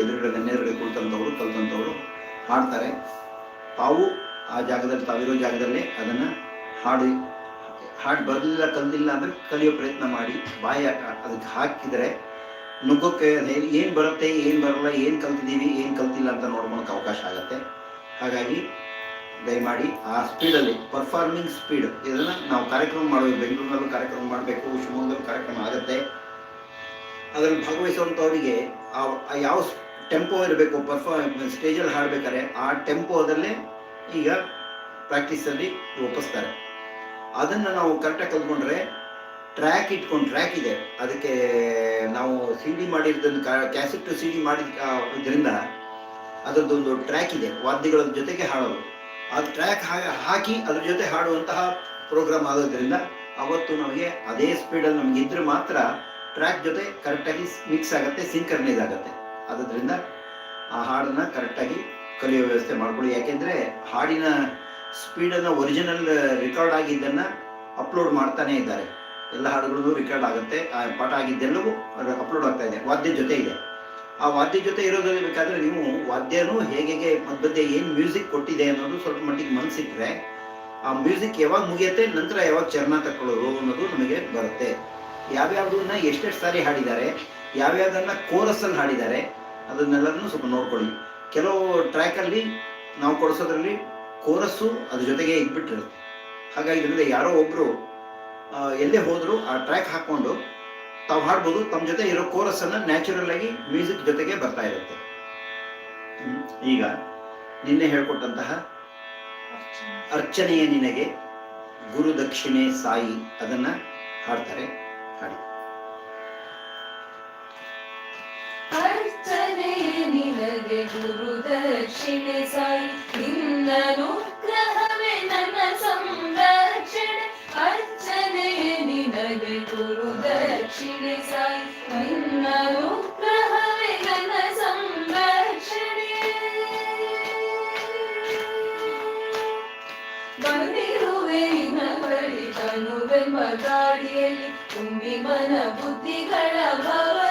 ಎದುರುಗಡೆ ನೆನ್ನೆದುರುಗಡೆ ಕುಳಿತಂಥವ್ರು ಕಲ್ತಂಥವ್ರು ಹಾಡ್ತಾರೆ. ತಾವು ಆ ಜಾಗದಲ್ಲಿ, ತಾವಿರೋ ಜಾಗದಲ್ಲಿ ಅದನ್ನು ಹಾಡಿ, ಹಾಡು ಬರಲಿಲ್ಲ ಕಲಿಲ್ಲ ಅಂದರೆ ಕಲಿಯೋ ಪ್ರಯತ್ನ ಮಾಡಿ, ಬಾಯಿ ಅದಕ್ಕೆ ಹಾಕಿದರೆ ನುಗ್ಗೋಕ್ಕೆ ಏನು ಬರುತ್ತೆ, ಏನು ಬರಲ್ಲ, ಏನು ಕಲ್ತಿದ್ದೀವಿ, ಏನು ಕಲ್ತಿಲ್ಲ ಅಂತ ನೋಡ್ಕೊಳಕ್ಕೆ ಅವಕಾಶ ಆಗುತ್ತೆ. ಹಾಗಾಗಿ ದಯಮಾಡಿ ಆ ಸ್ಪೀಡಲ್ಲಿ ಪರ್ಫಾರ್ಮಿಂಗ್ ಸ್ಪೀಡ್ ಇದನ್ನು ನಾವು ಕಾರ್ಯಕ್ರಮ ಮಾಡಬೇಕು ಬೆಂಗಳೂರಿನಲ್ಲೂ ಕಾರ್ಯಕ್ರಮ ಮಾಡಬೇಕು, ಶಿವಮೊಗ್ಗದಲ್ಲೂ ಕಾರ್ಯಕ್ರಮ ಆಗುತ್ತೆ. ಅದರಲ್ಲಿ ಭಾಗವಹಿಸುವಂಥವರಿಗೆ ಆ ಯಾವ ಟೆಂಪೋ ಇರಬೇಕು ಪರ್ಫಾರ್ಮ್ ಸ್ಟೇಜಲ್ಲಿ ಹಾಡಬೇಕಾದ್ರೆ ಆ ಟೆಂಪೋದಲ್ಲೇ ಈಗ ಪ್ರಾಕ್ಟೀಸಲ್ಲಿ ಒಪ್ಪಿಸ್ತಾರೆ. ಅದನ್ನು ನಾವು ಕರೆಕ್ಟಾಗಿ ಕಲ್ತ್ಕೊಂಡ್ರೆ ಟ್ರ್ಯಾಕ್ ಇಟ್ಕೊಂಡು ಟ್ರ್ಯಾಕ್ ಇದೆ. ಅದಕ್ಕೆ ನಾವು ಸಿ ಡಿ ಮಾಡಿರೋದನ್ನು ಕ್ಯಾಸೆಟ್ ಸಿ ಡಿ ಮಾಡಿದ ಇದರಿಂದ ಅದರದ್ದೊಂದು ಟ್ರ್ಯಾಕ್ ಇದೆ ವಾದ್ಯಗಳ ಜೊತೆಗೆ ಹಾಡೋದು. ಆ ಟ್ರ್ಯಾಕ್ ಹಾಕಿ ಅದ್ರ ಜೊತೆ ಹಾಡುವಂತಹ ಪ್ರೋಗ್ರಾಮ್ ಆಗೋದ್ರಿಂದ ಅವತ್ತು ನಮಗೆ ಅದೇ ಸ್ಪೀಡಲ್ಲಿ ನಮಗೆ ಇದ್ರೆ ಮಾತ್ರ ಟ್ರ್ಯಾಕ್ ಜೊತೆ ಕರೆಕ್ಟಾಗಿ ಮಿಕ್ಸ್ ಆಗುತ್ತೆ ಸಿಂಕರ್ನೈಸ್ ಆಗುತ್ತೆ. ಆದ್ರಿಂದ ಆ ಹಾಡನ್ನ ಕರೆಕ್ಟಾಗಿ ಕಲಿಯೋ ವ್ಯವಸ್ಥೆ ಮಾಡ್ಕೊಳ್ಳಿ. ಯಾಕೆಂದ್ರೆ ಹಾಡಿನ ಸ್ಪೀಡನ್ನು ಒರಿಜಿನಲ್ ರೆಕಾರ್ಡ್ ಆಗಿದ್ದನ್ನು ಅಪ್ಲೋಡ್ ಮಾಡ್ತಾನೆ ಇದ್ದಾರೆ. ಎಲ್ಲ ಹಾಡುಗಳು ರೆಕಾರ್ಡ್ ಆಗುತ್ತೆ. ಆ ಪಾಠ ಆಗಿದ್ದೆಲ್ಲವೂ ಅಪ್ಲೋಡ್ ಆಗ್ತಾ ಇದೆ. ವಾದ್ಯ ಜೊತೆ ಇದೆ. ಆ ವಾದ್ಯ ಜೊತೆ ಇರೋದ್ರಲ್ಲಿ ಬೇಕಾದ್ರೆ ನೀವು ವಾದ್ಯನೂ ಹೇಗೆ ಮಧ್ಯೆ ಏನು ಮ್ಯೂಸಿಕ್ ಕೊಟ್ಟಿದೆ ಅನ್ನೋದು ಸ್ವಲ್ಪ ಮಟ್ಟಿಗೆ ಮನಸ್ಸಿಟ್ರೆ ಆ ಮ್ಯೂಸಿಕ್ ಯಾವಾಗ ಮುಗಿಯುತ್ತೆ, ನಂತರ ಯಾವಾಗ ಚರಣ ತಕ್ಕೊಳ್ಳೋದು ಅನ್ನೋದು ನಮಗೆ ಬರುತ್ತೆ. ಯಾವ್ಯಾವ್ದನ್ನ ಎಷ್ಟೆಷ್ಟು ಸಾರಿ ಹಾಡಿದ್ದಾರೆ ಯಾವ್ಯಾವ್ದನ್ನ ಕೋರಸ್ಸಲ್ಲಿ ಹಾಡಿದ್ದಾರೆ ಅದನ್ನೆಲ್ಲದನ್ನು ಸ್ವಲ್ಪ ನೋಡ್ಕೊಳ್ಳಿ. ಕೆಲವು ಟ್ರ್ಯಾಕಲ್ಲಿ ನಾವು ಕೊಡಿಸೋದ್ರಲ್ಲಿ ಕೋರಸ್ಸು ಅದ್ರ ಜೊತೆಗೆ ಇದ್ಬಿಟ್ಟಿರುತ್ತೆ. ಹಾಗಾಗಿ ಇದರಿಂದ ಯಾರೋ ಒಬ್ರು ಆ, ಎಲ್ಲೇ ಹೋದ್ರು ಆ ಟ್ರ್ಯಾಕ್ ಹಾಕ್ಕೊಂಡು ತಾವು ಹಾಡ್ಬೋದು ತಮ್ಮ ಜೊತೆ ಇರೋ ಕೋರಸ್ ಅನ್ನ ನ್ಯಾಚುರಲ್ ಆಗಿ ಮ್ಯೂಸಿಕ್ ಜೊತೆಗೆ ಬರ್ತಾ ಇರುತ್ತೆ. ಈಗ ನಿನ್ನೆ ಹೇಳ್ಕೊಟ್ಟಂತಹ ಅರ್ಚನೆಯ ನಿನಗೆ ಗುರು ದಕ್ಷಿಣೆ ಸಾಯಿ ಅದನ್ನ ಹಾಡ್ತಾರೆ ಹಾಡಿ. ಅರ್ಚನೆ ನಿನಗೆ ಗುರು ದಕ್ಷಿಣೆ ನಿನ್ನನುಗ್ರಹವೇ ನನ್ನ ಸಂರಕ್ಷಣೆ. ಅರ್ಚನೆ ನಿನಗೆ ಗುರು ದಕ್ಷಿಣೆ ನಿನ್ನನುಗ್ರಹವೇ ನನ್ನ ಬಳಿ ತನುವೆಂಬ ಗಾಡಿಯಲ್ಲಿ ತುಂಬಿ ಮನ ಬುದ್ಧಿಗಳ ಭಾವನೆಯ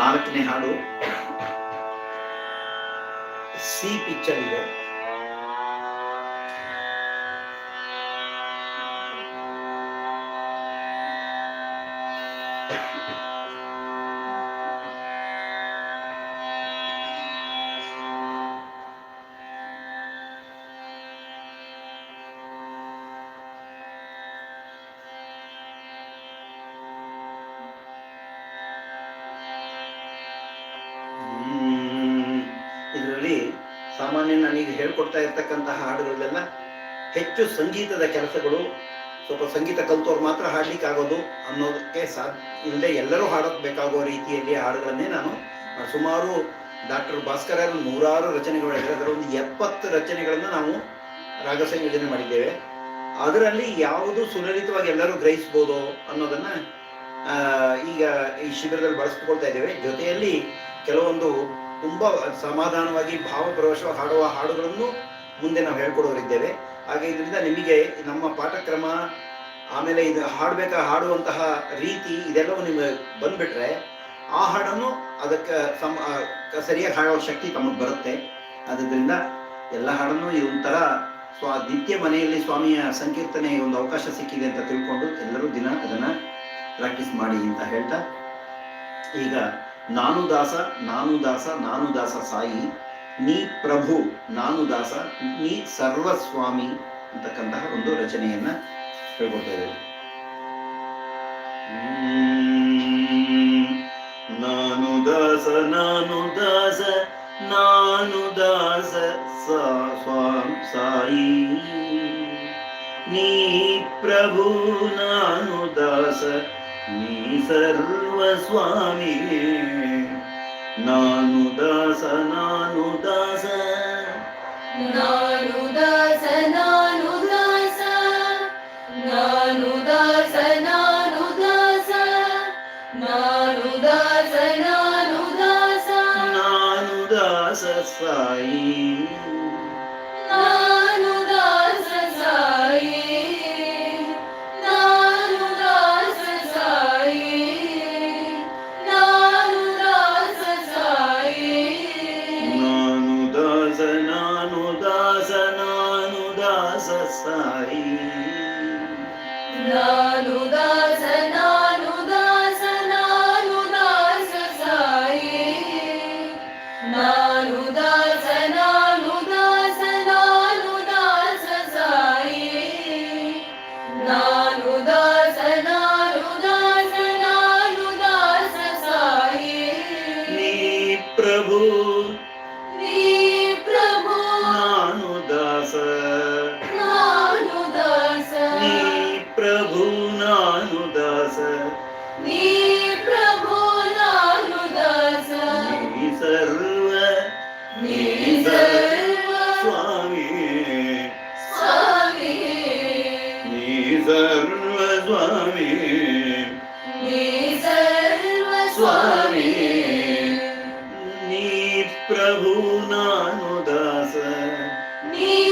ನಾಲ್ಕನೇ ಹಾಡು. ಸಿ ಪಿಕ್ಚರ್ ಇದೆ. ಇದರಲ್ಲಿ ಸಾಮಾನ್ಯ ನಾನೀಗ ಹೇಳ್ಕೊಡ್ತಾ ಇರ್ತಕ್ಕಂತಹ ಹಾಡುಗಳಲ್ಲೆಲ್ಲ ಹೆಚ್ಚು ಸಂಗೀತದ ಕೆಲಸಗಳು, ಸ್ವಲ್ಪ ಸಂಗೀತ ಕಲ್ತವ್ರು ಮಾತ್ರ ಹಾಡ್ಲಿಕ್ಕೆ ಆಗೋದು ಅನ್ನೋದಕ್ಕೆ ಸಾಧ್ಯ ಇಲ್ಲದೆ ಎಲ್ಲರೂ ಹಾಡೋಕ್ ಬೇಕಾಗೋ ರೀತಿಯಲ್ಲಿ ಹಾಡುಗಳನ್ನೇ ನಾನು ಸುಮಾರು ಡಾಕ್ಟರ್ ಭಾಸ್ಕರ ಅವರು ನೂರಾರು ರಚನೆಗಳು ಅದರ ಒಂದು ಎಪ್ಪತ್ತು ರಚನೆಗಳನ್ನು ನಾವು ರಾಗ ಸಂಯೋಜನೆ ಮಾಡಿದ್ದೇವೆ. ಅದರಲ್ಲಿ ಯಾವುದು ಸುಲಲಿತವಾಗಿ ಎಲ್ಲರೂ ಗ್ರಹಿಸ್ಬೋದು ಅನ್ನೋದನ್ನ ಈಗ ಈ ಶಿಬಿರದಲ್ಲಿ ಬಳಸ್ಕೊಳ್ತಾ ಇದ್ದೇವೆ. ಜೊತೆಯಲ್ಲಿ ಕೆಲವೊಂದು ತುಂಬಾ ಸಮಾಧಾನವಾಗಿ ಭಾವಪ್ರವೇಶವಾಗಿ ಹಾಡುವ ಹಾಡುಗಳನ್ನು ಮುಂದೆ ನಾವು ಹೇಳ್ಕೊಡೋರಿದ್ದೇವೆ. ಹಾಗೆ ಇದರಿಂದ ನಿಮಗೆ ನಮ್ಮ ಪಾಠಕ್ರಮ, ಆಮೇಲೆ ಇದು ಹಾಡಬೇಕಾ, ಹಾಡುವಂತಹ ರೀತಿ ಇದೆಲ್ಲವೂ ನಿಮಗೆ ಬಂದ್ಬಿಟ್ರೆ ಆ ಹಾಡನ್ನು ಅದಕ್ಕೆ ಸಮ ಸರಿಯಾಗಿ ಹಾಡೋ ಶಕ್ತಿ ತಮಗೆ ಬರುತ್ತೆ. ಆದ್ದರಿಂದ ಎಲ್ಲ ಹಾಡನ್ನು ಈ ಒಂಥರ ಸ್ವ, ನಿತ್ಯ ಮನೆಯಲ್ಲಿ ಸ್ವಾಮಿಯ ಸಂಕೀರ್ತನೆ ಒಂದು ಅವಕಾಶ ಸಿಕ್ಕಿದೆ ಅಂತ ತಿಳ್ಕೊಂಡು ಎಲ್ಲರೂ ದಿನ ಅದನ್ನ ಪ್ರಾಕ್ಟೀಸ್ ಮಾಡಿ ಅಂತ ಹೇಳ್ತಾ ಈಗ ನಾನು ದಾಸ ನಾನು ದಾಸ ನಾನು ದಾಸ ಸಾಯಿ ನೀ ಪ್ರಭು ನಾನು ದಾಸ ನೀ ಸರ್ವಸ್ವಾಮಿ ಅಂತಕ್ಕಂತಹ ಒಂದು ರಚನೆಯನ್ನ ಹೇಳ್ಕೊಡ್ತಾ ಇದ್ದೇವೆ ಹ್ಮ್. ನಾನು ದಾಸ ನಾನು ದಾಸ ನಾನು ದಾಸ ಸಾ- ಸ್ವಾಮ್ ಸಾಯಿ ನೀ ಪ್ರಭು, ನಾನು ದಾಸ ನೀ ಸರ್ವ ಸ್ವಾಮಿ ನಾನು ದಾಸ ನಾನು ದಾಸ ನಾನು ದಾಸ ನಾನು ದಾಸ ನಾನು ದಾಸ ನಾನು ದಾಸ ನಾನು ದಾಸ ನಾನು ದಾಸ ನಾನು ದಾಸ ಸಾಯಿ He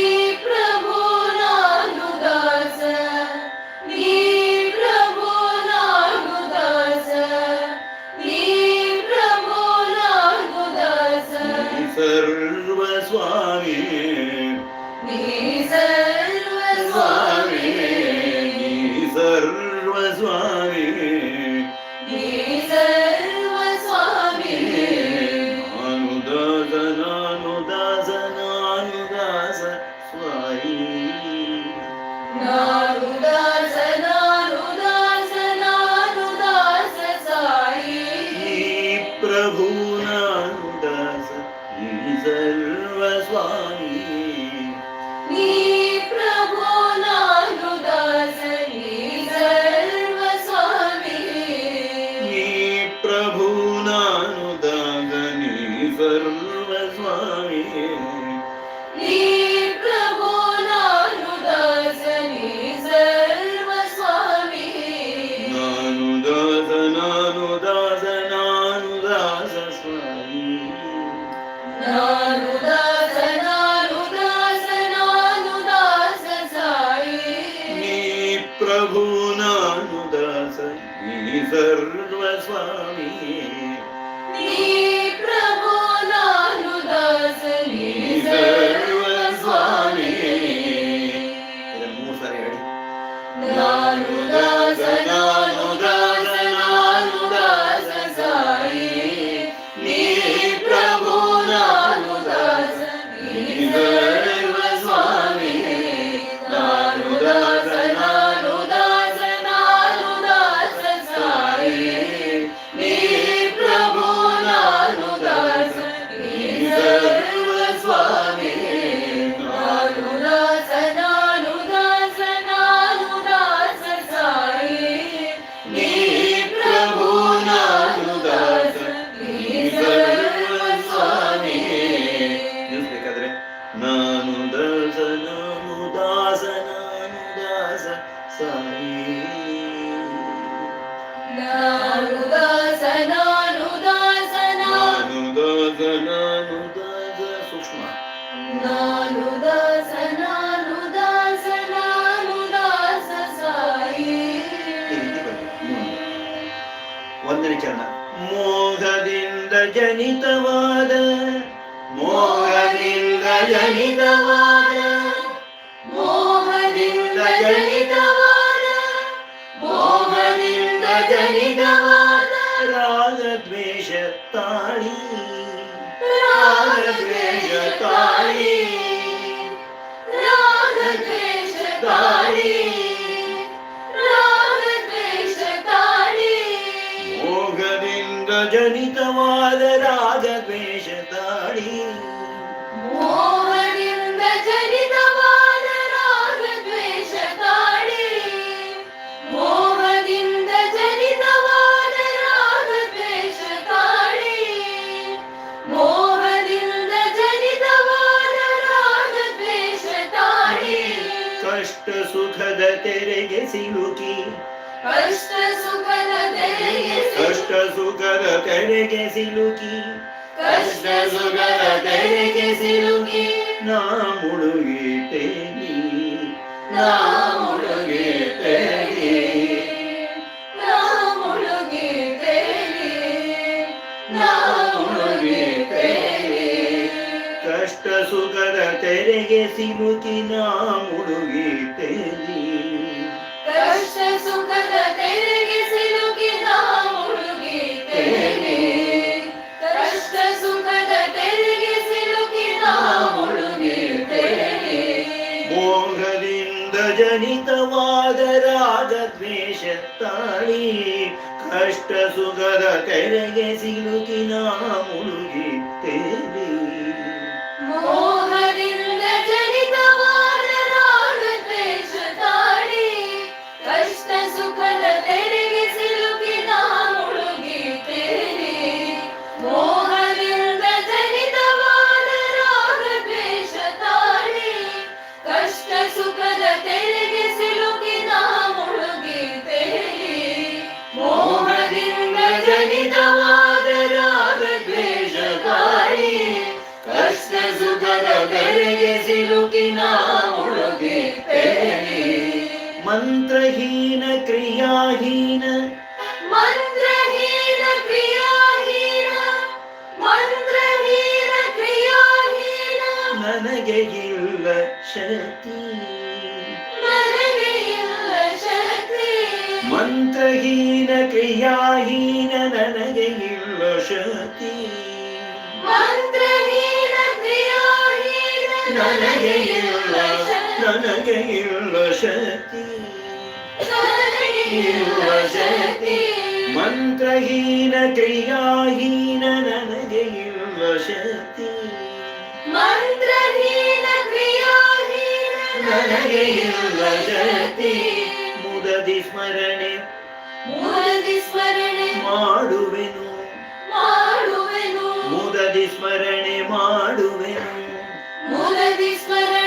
ಜನಿತವಾದ ಮೋಹದಿಂದ ಜನಿತವಾದ ಮೋಹದಿಂದ ಜನಿತವಾದ ಮೋಹದಿಂದ ಜನಿತವಾದ ರಾಗ ದ್ವೇಷ ತಾಳಿ ರಾಗದ್ವೇಷ ತಾಳಿ ಕಷ್ಟ ಸುಖದ ತೆರೆಗೆ ಸಿಲುಕಿ. ಕಷ್ಟ ಸುಖದ ತೆರೆಗೆ ಸಿಲುಕಿ. ನಾ ಮುಳುಗಿತೇನಿ. ನಾ ಮುಳುಗಿದ್ದೇನೆ ನಾ ನಾ ಕಷ್ಟ ಸುಖದ ತೆರೆಗೆ ಸಿಲುಕಿ ನಾ ಮುಳುಗಿತೇನಿ. ಸುಖದ ಸಿಲುಕಿನ ಮುಳುಗಿದ್ದೇನೆ ಮಂತ್ರಹೀನ ಕ್ರಿಯಾಹೀನ. ಮಂತ್ರಹೀನ ಕ್ರಿಯಾಹೀನ. ಮಂತ್ರಹೀನ ಕ್ರಿಯಾಹೀನ. ನನಗೆ ಇಲ್ಲ ಶಕ್ತಿ. ನನಗೆ ಇಲ್ಲ ಶಕ್ತಿ. ಮಂತ್ರಹೀನ ಕ್ರಿಯಾಹೀನ ನನಗೆ ಇಲ್ಲ ಶಕ್ತಿ. ಮಂತ್ರಹೀನ ಕ್ರಿಯಾಹೀನ ನನಗೆ ಇಲ್ಲ ನನಗೆ ಇಲ್ಲ ಶಕ್ತಿ. ಇಲ್ಲ ಶಕ್ತಿ ಮಂತ್ರಹೀನ ಕ್ರಿಯಾಹೀನ ನನಗೆ ಇಲ್ಲ ಶಕ್ತಿ. ಮಂತ್ರಹೀನ ಕ್ರಿಯಾಹೀನ ನನಗೆ ಇಲ್ಲ ಶಕ್ತಿ. ಮುದದಿ ಸ್ಮರಣೆ ಮುದದಿ ಸ್ಮರಣೆ ಮಾಡುವೆನು. ಮಾಡುವೆನು. ಮುದದಿ ಸ್ಮರಣೆ ಮಾಡುವೆನು. ಮೂರದಿ ಸ್ಮರಣೆ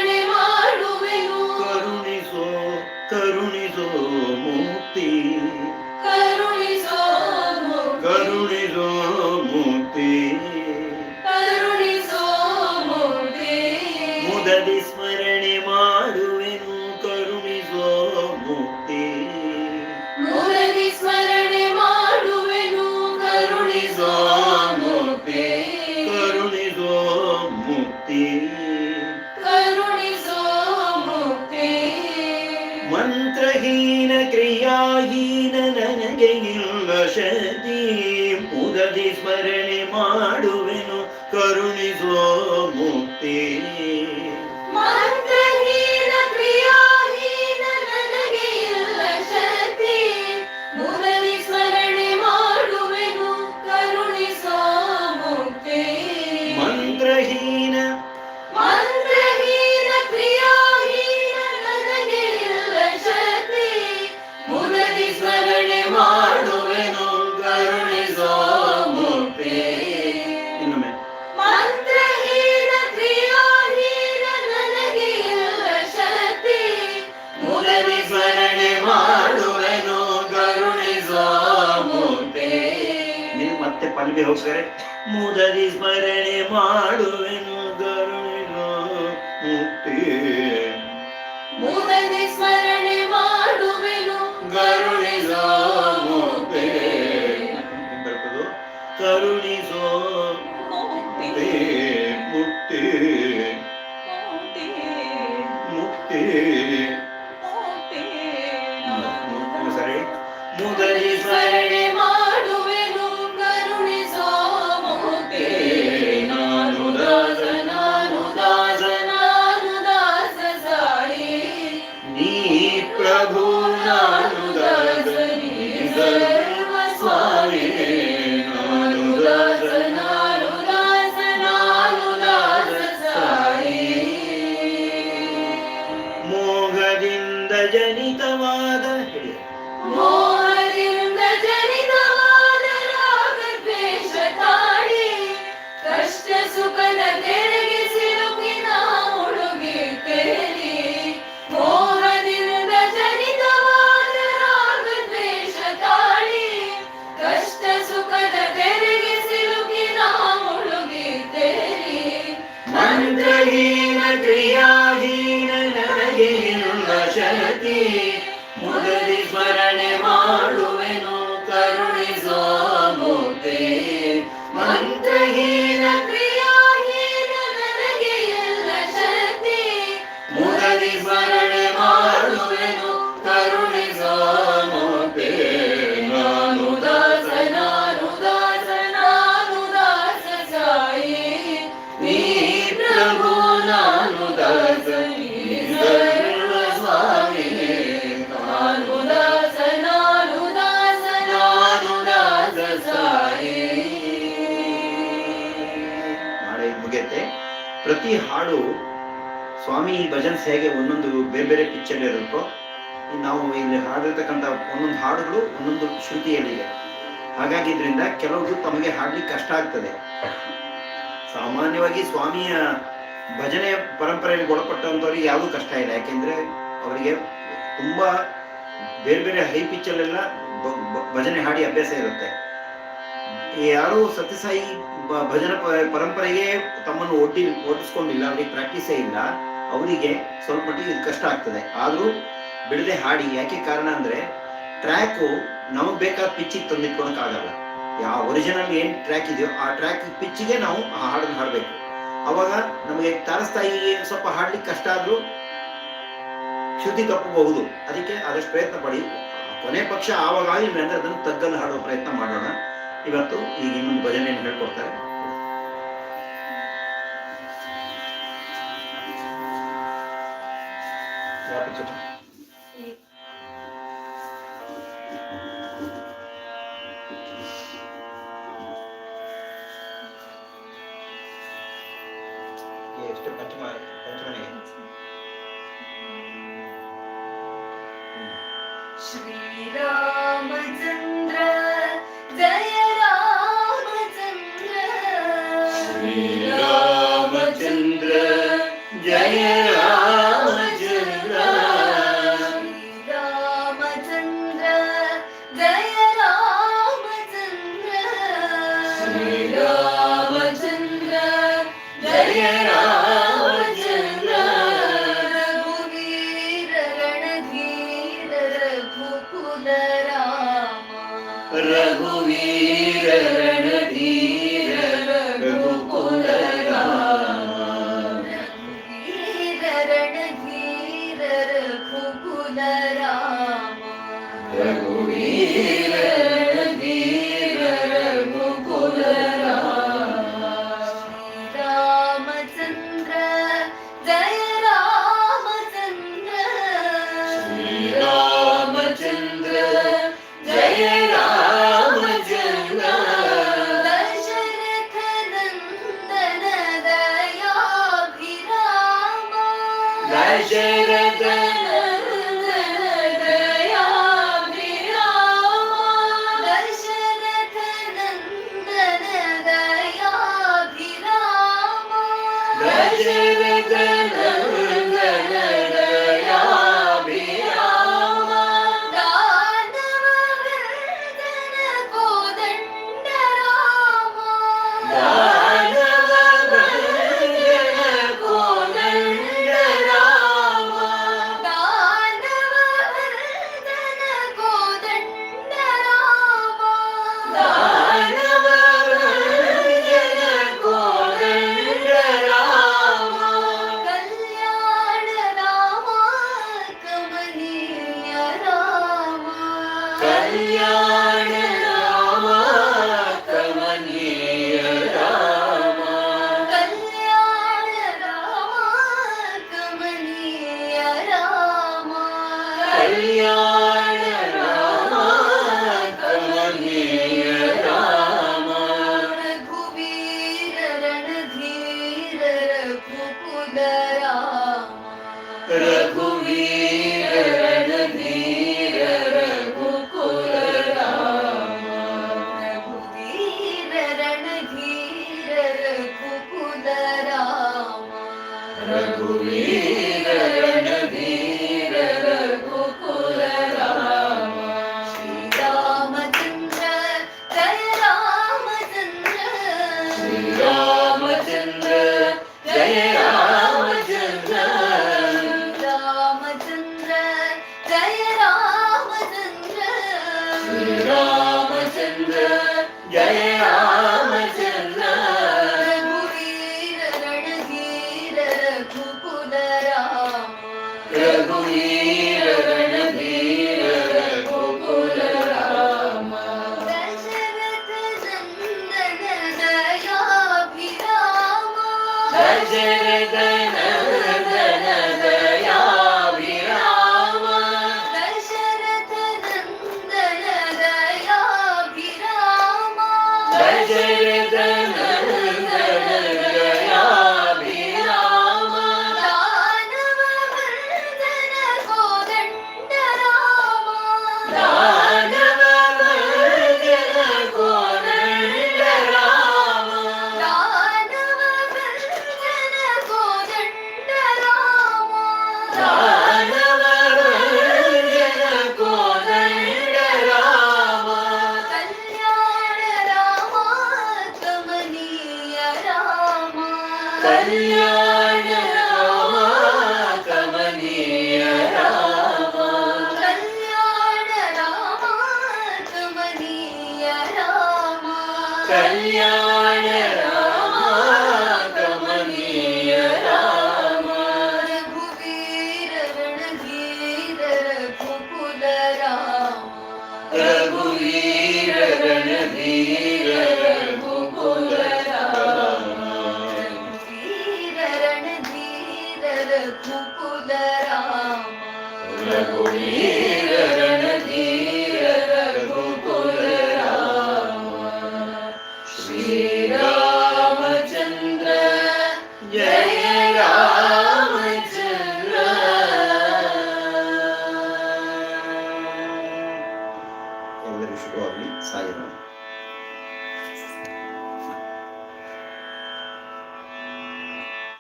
ಪ್ರತಿ ಹಾಡು ಸ್ವಾಮಿ ಭಜನ್ಸ್ ಹೇಗೆ ಒಂದೊಂದು ಬೇರೆ ಬೇರೆ ಪಿಕ್ಚರ್ ಇರುತ್ತೋ ನಾವು ಇಲ್ಲಿ ಹಾಡಿರ್ತಕ್ಕಂಥ ಒಂದೊಂದು ಹಾಡುಗಳು ಒಂದೊಂದು ಶ್ರುತಿಯಲ್ಲಿದೆ ಹಾಗಾಗಿ ಇದರಿಂದ ಕೆಲವರು ತಮಗೆ ಹಾಡ್ಲಿಕ್ಕೆ ಕಷ್ಟ ಆಗ್ತದೆ. ಸಾಮಾನ್ಯವಾಗಿ ಸ್ವಾಮಿಯ ಭಜನೆ ಪರಂಪರೆಯಲ್ಲಿ ಒಳಪಟ್ಟಂಥವ್ರಿಗೆ ಯಾವುದೂ ಕಷ್ಟ ಇಲ್ಲ. ಯಾಕೆಂದ್ರೆ ಅವರಿಗೆ ತುಂಬಾ ಬೇರೆ ಬೇರೆ ಹೈ ಪಿಚ್ಚಲ್ಲೆಲ್ಲ ಭಜನೆ ಹಾಡಿ ಅಭ್ಯಾಸ ಇರುತ್ತೆ. ಯಾರು ಸತ್ಯಸಾಯಿ ಭಜನ ಪರಂಪರೆಗೆ ತಮ್ಮನ್ನು ಒಡ್ಡಿ ಒಟ್ಟಿಸ್ಕೊಂಡಿಲ್ಲ ಅವ್ರಿಗೆ ಪ್ರಾಕ್ಟೀಸೇ ಇಲ್ಲ. ಅವರಿಗೆ ಸ್ವಲ್ಪ ಮಟ್ಟಿಗೆ ಇದು ಕಷ್ಟ ಆಗ್ತದೆ. ಆದ್ರೂ ಬಿಡದೆ ಹಾಡಿ. ಯಾಕೆ ಕಾರಣ ಅಂದ್ರೆ ಟ್ರ್ಯಾಕು ನಮಗ್ ಬೇಕಾದ ಪಿಚ್ಚಿಗೆ ತಂದಿಟ್ಕೊಳಕ್ ಆಗಲ್ಲ ಯಾವ ಒರಿಜಿನಲ್ ಏನ್ ಟ್ರ್ಯಾಕ್ ಇದೆಯೋ ಆ ಟ್ರ್ಯಾಕ್ ಪಿಚ್ಚಿಗೆ ನಾವು ಆ ಹಾಡನ್ನು ಹಾಡಬೇಕು. ಅವಾಗ ನಮಗೆ ತಾರಸ್ತಾಯಿ ಸ್ವಲ್ಪ ಹಾಡ್ಲಿಕ್ಕೆ ಕಷ್ಟ ಆದ್ರೂ ಶುದ್ಧಿ ತಪ್ಪಬಹುದು. ಅದಕ್ಕೆ ಆದಷ್ಟು ಪ್ರಯತ್ನ ಪಡಿ. ಕೊನೆ ಪಕ್ಷ ಆವಾಗ ಅಂದ್ರೆ ಅದನ್ನು ತಗ್ಗಲ್ಲಿ ಹಾಡುವ ಪ್ರಯತ್ನ ಮಾಡೋಣ. ಇವತ್ತು ಈಗ ಇನ್ನೊಂದು ಭಜನೆ ಹೇಳ್ಕೊಡ್ತಾರೆ ಎಷ್ಟು ಪಂಚಮ ಪಂಚಮನೆ ಶ್ರೀರಾಮ